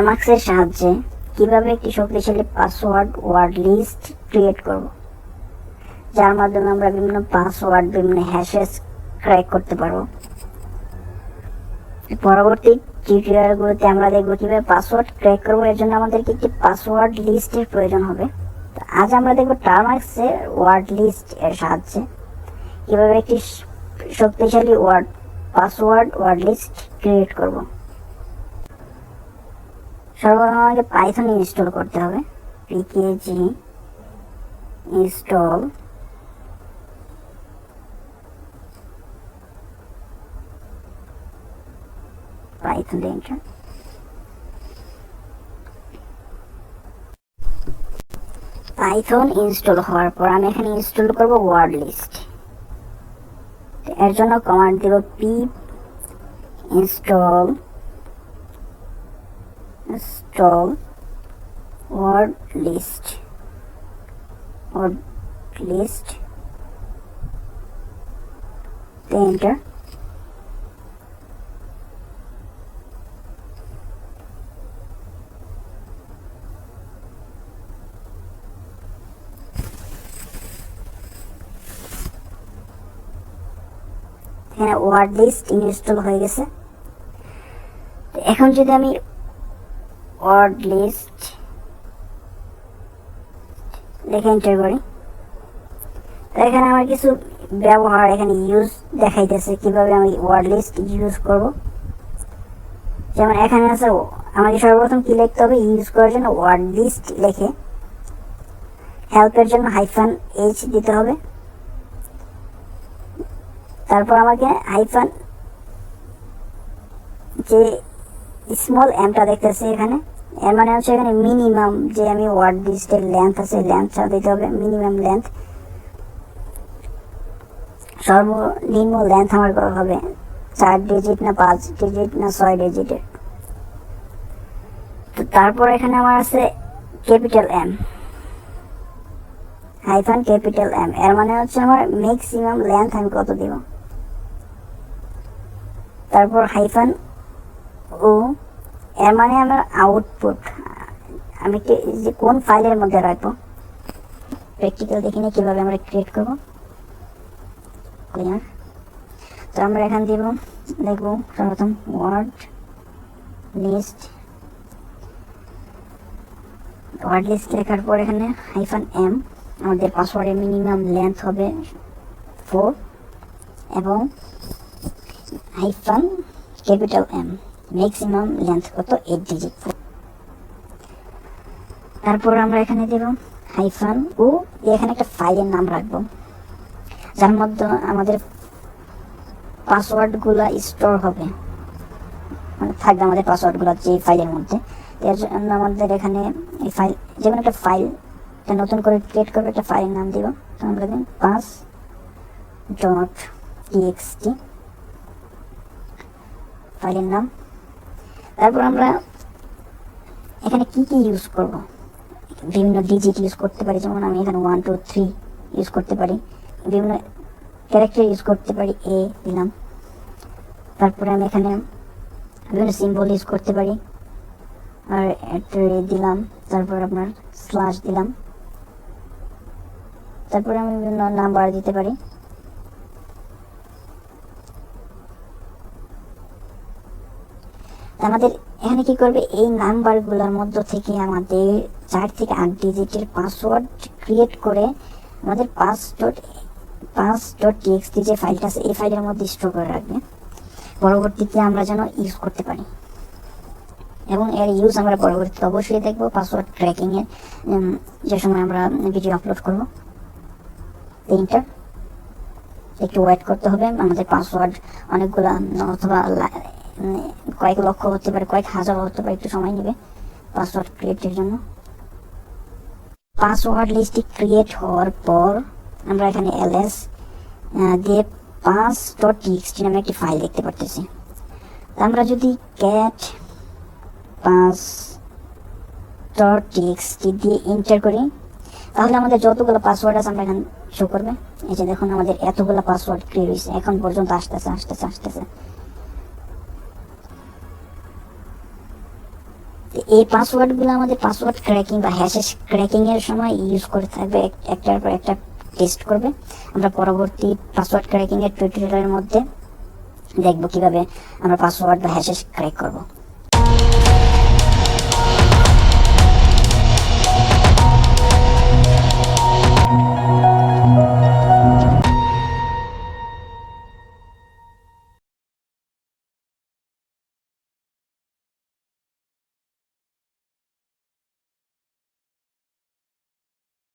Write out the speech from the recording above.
টার্মাক্সের সাহায্যে কীভাবে একটি শক্তিশালী পাসওয়ার্ড ওয়ার্ড লিস্ট ক্রিয়েট করব? যার মাধ্যমে আমরা বিভিন্ন পাসওয়ার্ড বিভিন্ন হ্যাশেস ক্র্যাক করতে পারব। পরবর্তী টিউটোরিয়ালগুলোতে আমরা দেখব কীভাবে পাসওয়ার্ড ক্র্যাক করব। এর জন্য আমাদেরকে একটি পাসওয়ার্ড লিস্টের প্রয়োজন হবে। তো আজ আমরা দেখব টার্মাক্সের ওয়ার্ড লিস্ট এর সাহায্যে কীভাবে একটি শক্তিশালী word password word list create করব। সর্বপ্রথম আমাকে পাইথন ইনস্টল করতে হবে। PKG install python python install হওয়ার পর আমি এখানে ইনস্টল করব ওয়ার্ড লিস্ট এর জন্য কমান্ড দেব pip install install word list word list enter এখানে ওয়ার্ড লিস্ট ইনস্টল হয়ে গেছে। এখন যদি আমি ওয়ার্ড লিস্ট লিখে এন্টার করি। এখানে আমার কিছু ব্যবহার এখানে ইউজ দেখাইতেছে, কীভাবে আমি ওয়ার্ড লিস্ট ইউজ করব। যেমন এখানে আছে, আমাকে সর্বপ্রথম কি লিখতে হবে? ইউজ করার জন্য ওয়ার্ড লিস্ট লিখে হেল্পের জন্য হাইফান এইচ দিতে হবে। তারপর আমাকে হাইফান যে স্মল এমটা দেখতেছি এখানে। এর মানে হচ্ছে এখানে মিনিমাম যে আমি ওয়ার্ড লিস্টের লেন্থ আছে লেন্থটা দিতে হবে মিনিমাম লেন্থ সর্বনিম্ন লেন্থ আমার করা হবে চার ডিজিট না পাঁচ ডিজিট না ছয় ডিজিটের তো তারপর এখানে আমার আছে capital M hyphen capital M এর মানে হচ্ছে আমার ম্যাক্সিমাম লেন্থ আমি কত দিব? তারপর হাইফান ও এর মানে আমার আউটপুট আমি যে কোন ফাইলের মধ্যে রাখব? প্র্যাকটিক্যাল দেখি না কীভাবে আমরা ক্রিয়েট করব? ক্লিয়ার তো আমরা এখান দিব দেখব সর্বপ্রথম ওয়ার্ড লিস্ট ওয়ার্ড লিস্ট লেখার পর এখানে হাইফান এম আমাদের পাসওয়ার্ডের মিনিমাম লেন্থ হবে ফোর এবং hyphen capital M maximum length কত? এইট ডিজিট তারপর আমরা এখানে দেব হাইফান ও এখানে একটা ফাইলের নাম রাখব। যার মধ্যে আমাদের পাসওয়ার্ডগুলো স্টোর হবে। মানে থাকবে আমাদের পাসওয়ার্ডগুলো যে ফাইলের মধ্যে। এর জন্য আমাদের এখানে এই ফাইল যে কোনো একটা ফাইল একটা নতুন করে ক্রিয়েট করবে, একটা ফাইলের নাম দিব। তো আমরা দিন পাস ডট টিএক্সটি ফাইলের নাম। তারপর আমরা এখানে কি কি ইউজ করব? বিভিন্ন ডিজিট ইউজ করতে পারি, যেমন আমি এখানে ওয়ান টু থ্রি ইউজ করতে পারি। বিভিন্ন ক্যারেক্টার ইউজ করতে পারি এ দিলাম। তারপরে আমি এখানে বিভিন্ন সিম্বল ইউজ করতে পারি। আর দিলাম, তারপর আপনার স্ল্যাশ দিলাম। তারপরে আমি বিভিন্ন নাম্বার দিতে পারি। আমাদের এখানে কি করবে? এই নাম্বারগুলোর মধ্য থেকে আমাদের চার থেকে আট ডিজিটের পাসওয়ার্ড ক্রিয়েট করে আমাদের পাঁচ ডট পাঁচ ডট টিএক্সটি যে ফাইলটা আছে এই ফাইলের মধ্যে স্টোর করে রাখবে। পরবর্তীতে আমরা যেন ইউজ করতে পারি। এবং এর ইউজ আমরা পরবর্তীতে অবশ্যই দেখব পাসওয়ার্ড ট্র্যাকিং এর। উম, যে সময় আমরা ভিডিও আপলোড করব। তিনটা একটু ওয়েট করতে হবে। আমাদের পাসওয়ার্ড অনেকগুলা অথবা কয়েক লক্ষ হতে পারে, কয়েক হাজার হতে পারে, একটু সময় নেবে পাসওয়ার্ড ক্রিয়েটের জন্য। পাসওয়ার্ড লিস্টটি ক্রিয়েট হওয়ার পর আমরা এখানে এলএস দিয়ে পাঁচ ডট টিএক্সটি নামে একটি ফাইল দেখতে পারতেছি। আমরা যদি ক্যাট পাঁচ ডট টিএক্সটি দিয়ে এন্টার করি, তাহলে আমাদের যতগুলো পাসওয়ার্ড আছে আমরা এখানে শো করবে। এই যে দেখুন আমাদের এতগুলো পাসওয়ার্ড ক্রিয়েট হয়েছে এখন পর্যন্ত আসতেছে আসতেছে আসতেছে। এই পাসওয়ার্ডগুলো আমাদের পাসওয়ার্ড ক্র্যাকিং বা হ্যাশেস ক্র্যাকিং এর সময় ইউজ করে থাকবে। এক- একটার পর একটা টেস্ট করবে। আমরা পরবর্তী পাসওয়ার্ড ক্র্যাকিং এর টিউটোরিয়ালের মধ্যে দেখব কীভাবে আমরা পাসওয়ার্ড বা হ্যাশেস ক্র্যাক করব।